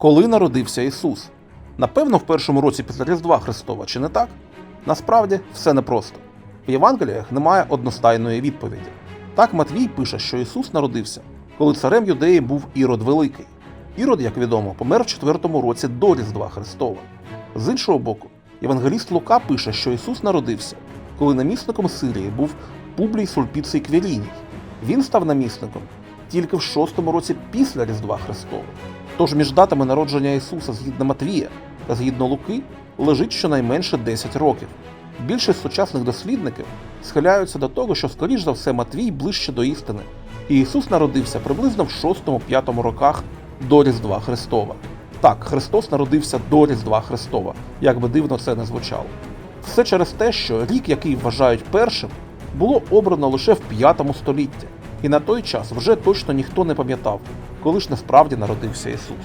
Коли народився Ісус? Напевно, в першому році після Різдва Христова, чи не так? Насправді все непросто. В Євангеліях немає одностайної відповіді. Так Матвій пише, що Ісус народився, коли царем Юдеї був Ірод Великий. Ірод, як відомо, помер в четвертому році до Різдва Христова. З іншого боку, Євангеліст Лука пише, що Ісус народився, коли намісником Сирії був Публій Сульпіций Квіріній. Він став намісником тільки в шостому році після Різдва Христова. Тож між датами народження Ісуса згідно Матвія та згідно Луки лежить щонайменше 10 років. Більшість сучасних дослідників схиляються до того, що, скоріш за все, Матвій ближче до істини, і Ісус народився приблизно в 6-5 роках до Різдва Христова. Так, Христос народився до Різдва Христова, як би дивно це не звучало. Все через те, що рік, який вважають першим, було обрано лише в 5 столітті, і на той час вже точно ніхто не пам'ятав, коли ж насправді народився Ісус.